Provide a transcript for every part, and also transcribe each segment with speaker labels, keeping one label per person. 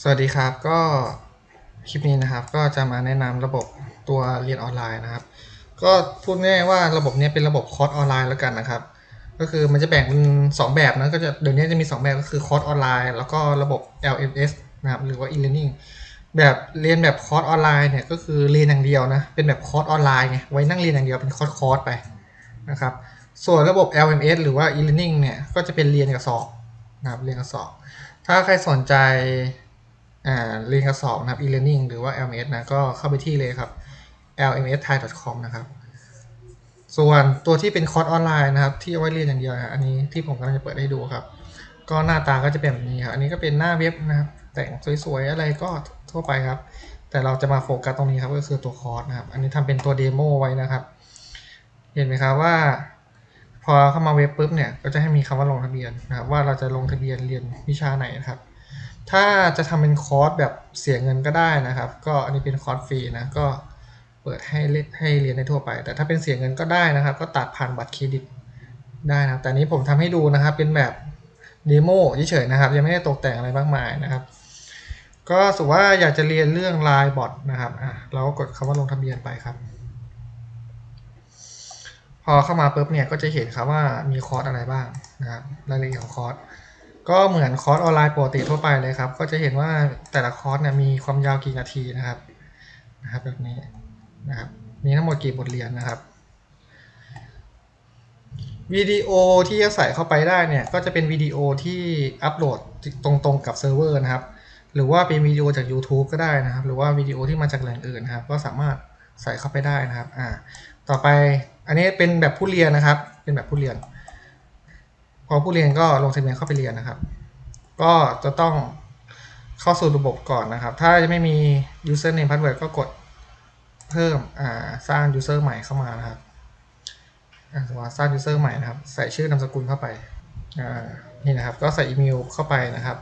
Speaker 1: สวัสดีครับก็คลิปนี้นะครับก็จะมาแนะนำระบบตัวเรียนออนไลน์นะครับ ก็พูดง่ายว่าระบบนี้เป็นระบบคอร์สออนไลน์แล้วกันนะครับ ก็คือมันจะแบ่งเป็นสองแบบนะก็จะเดี๋ยวนี้จะมีสองแบบก็คือคอร์สออนไลน์แล้วก็ระบบ LMS นะครับหรือว่า e-learning แบบเรียนแบบคอร์สออนไลน์เนี่ยก็คือเรียนอย่างเดียวนะเป็นแบบคอร์สออนไลน์ไงไว้นั่งเรียนอย่างเดียวเป็นคอร์สคอร์สไปนะครับส่วนระบบ LMS หรือว่า e-learning เนี่ยก็จะเป็นเรียนกับสอบนะครับเรียนกับสอบ ถ้าใครสนใจ เรียนกับสอบนะครับ e-learning หรือว่า LMS นะก็เข้าไปที่เลยครับ lmsthai.com นะครับ ส่วนตัวที่เป็นคอร์สออนไลน์นะครับ ที่เอาไว้เรียนอย่างเดียวนะอันนี้ที่ผมกำลังจะเปิดให้ดูครับ ก็หน้าตาก็จะเป็นแบบนี้ครับอันนี้ก็เป็นหน้าเว็บนะครับ แต่งสวยๆอะไรก็ทั่วไปครับ แต่เราจะมาโฟกัสตรงนี้ครับก็คือตัวคอร์สนะครับ อันนี้ทำเป็นตัวเดโมไว้นะครับ เห็นไหมครับว่า พอเข้ามาเว็บปุ๊บเนี่ยก็จะให้มีคำว่าลงทะเบียนนะครับ ว่าเราจะลงทะเบียนเรียนวิชาไหนนะครับ ถ้าจะทำเป็นคอร์สแบบเสียเงินก็ได้นะครับ ก็อันนี้เป็นคอร์สฟรีนะก็เปิดให้เล่นให้เรียนได้ทั่วไป แต่ถ้าเป็นเสียเงินก็ได้นะครับ ก็ตัดผ่านบัตรเครดิตได้นะแต่นี้ผมทำให้ดูนะครับ เป็นแบบเดโมเฉยๆนะครับ ยังไม่ได้ตกแต่งอะไรมากมายนะครับ ก็สมมติว่าอยากจะเรียนเรื่องไลน์บอทนะครับอะเราก็กดคำว่าลงทะเบียนไปครับ พอเข้ามาปุ๊บเนี่ยก็จะเห็นครับว่ามีคอร์สอะไรบ้างนะครับรายละเอียดของคอร์ส ก็เหมือนคอร์สออนไลน์ปกติทั่วไปเลยครับ ก็จะเห็นว่าแต่ละคอร์สเนี่ยมีความยาวกี่นาทีนะครับนะครับแบบนี้นะครับมีทั้งหมดกี่บทเรียนนะครับวิดีโอที่จะใส่เข้าไปได้เนี่ยก็จะเป็นวิดีโอที่อัปโหลดตรงๆกับเซิร์ฟเวอร์นะครับ หรือว่าเป็นวิดีโอจาก YouTube ก็ได้นะครับ หรือว่าวิดีโอที่มาจากแหล่งอื่นนะครับ ก็สามารถใส่เข้าไปได้นะครับอ่าต่อไปอันนี้เป็นแบบผู้เรียนนะครับ เป็นแบบผู้เรียน อผู้เรียนก็ลงทะเบียนเข้าไปเรียนนะครับ ก็จะต้องเข้าสู่ระบบก่อนนะครับ ถ้าจะไม่มี username password ก็กดเพิ่มอ่าสร้าง user ใหม่เข้ามานะครับอ่าสมมติสร้าง user ใหม่นะครับ ใส่ชื่อนามสกุลเข้าไปอ่านี่นะครับ ก็ใส่อีเมลเข้าไปนะครับ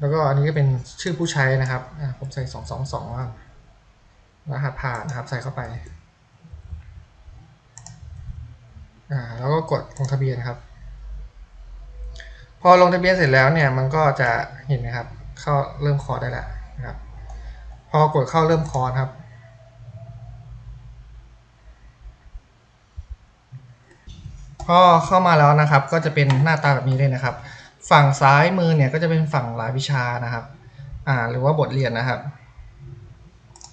Speaker 1: แล้วก็อันนี้ก็เป็นชื่อผู้ใช้นะครับอ่าผมใส่สองสองสองรหัสผ่านนะครับ ใส่เข้าไปอ่าแล้วก็กดลงทะเบียนครับ พอลงทะเบียนเสร็จแล้วเนี่ยมันก็จะเห็นนะครับ เข้าเริ่มคอร์สได้แล้วนะครับ พอกดเข้าเริ่มคอร์สครับ พอเข้ามาแล้วนะครับ ก็จะเป็นหน้าตาแบบนี้เลยนะครับ ฝั่งซ้ายมือเนี่ยก็จะเป็นฝั่งรายวิชานะครับ อ่าหรือว่าบทเรียนนะครับ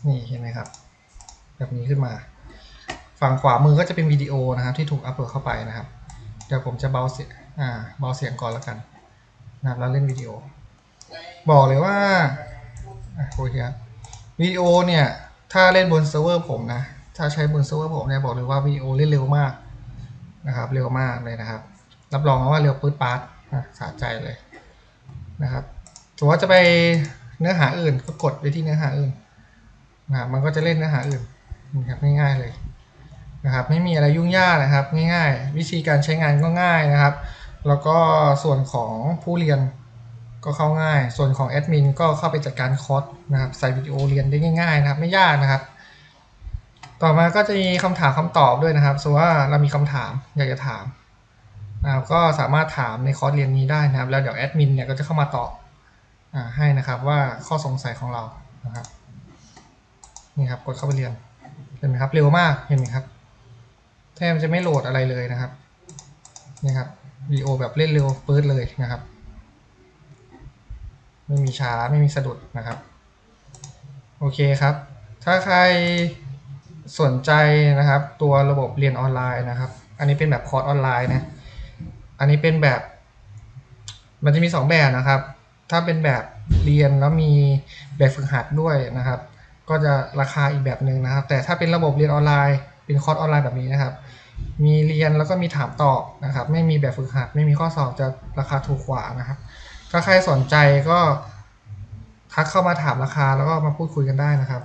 Speaker 1: นี่เห็นไหมครับ แบบนี้ขึ้นมา ฝั่งขวามือก็จะเป็นวิดีโอนะครับ ที่ถูกอัปโหลดเข้าไปนะครับ เดี๋ยวผมจะเบาเสียง อ่าเบาเสียงก่อนแล้วกันนะครับแล้วเล่นวิดีโอ บอกเลยว่าอะโอเคครับวิดีโอเนี่ย ถ้าเล่นบนเซิร์ฟเวอร์ผมนะ ถ้าใช้บนเซิร์ฟเวอร์ผมเนี่ยบอกเลยว่าวิดีโอเล่นเร็วมากนะครับ เร็วมากเลยนะครับ รับรองว่าเร็วปื๊ดป๊าดอะสะใจเลยนะครับสมมติว่าจะไปเนื้อหาอื่นก็กดไปที่เนื้อหาอื่นนะครับมันก็จะเล่นเนื้อหาอื่นนะครับง่ายๆเลยนะครับ ไม่มีอะไรยุ่งยากนะครับ ง่ายๆ วิธีการใช้งานก็ง่ายนะครับ แล้วก็ส่วนของผู้เรียนก็เข้าง่าย ส่วนของแอดมินก็เข้าไปจัดการคอร์สนะครับ ใส่วิดีโอเรียนได้ง่ายๆนะครับ ไม่ยากนะครับ ต่อมาก็จะมีคำถามคำตอบด้วยนะครับสมมติว่าเรามีคำถามอยากจะถามนะครับ ก็สามารถถามในคอร์สเรียนนี้ได้นะครับ แล้วเดี๋ยวแอดมินเนี่ยก็จะเข้ามาตอบอให้นะครับว่าข้อสงสัยของเรานะครับ นี่ครับกดเข้าไปเรียน เห็นไหมครับ เร็วมาก เห็นไหมครับ แทบจะไม่โหลดอะไรเลยนะครับ นี่ครับ วิดีโอแบบเล่นเร็วปื๊ดเลยนะครับ ไม่มีช้าไม่มีสะดุดนะครับ โอเคครับ ถ้าใครสนใจนะครับ ตัวระบบเรียนออนไลน์นะครับ อันนี้เป็นแบบคอร์สออนไลน์นะ อันนี้เป็นแบบ มันจะมี 2 แบบนะครับ ถ้าเป็นแบบเรียนแล้วมีแบบฝึกหัดด้วยนะครับ ก็จะราคาอีกแบบหนึ่งนะครับ แต่ถ้าเป็นระบบเรียนออนไลน์ เป็นคอร์สออนไลน์แบบนี้นะครับ มีเรียนแล้วก็มีถามตอบนะครับ ไม่มีแบบฝึกหัด ไม่มีข้อสอบจะราคาถูกกว่านะครับ ถ้าใครสนใจก็ทักเข้ามาถามราคาแล้วก็มาพูดคุยกันได้นะครับ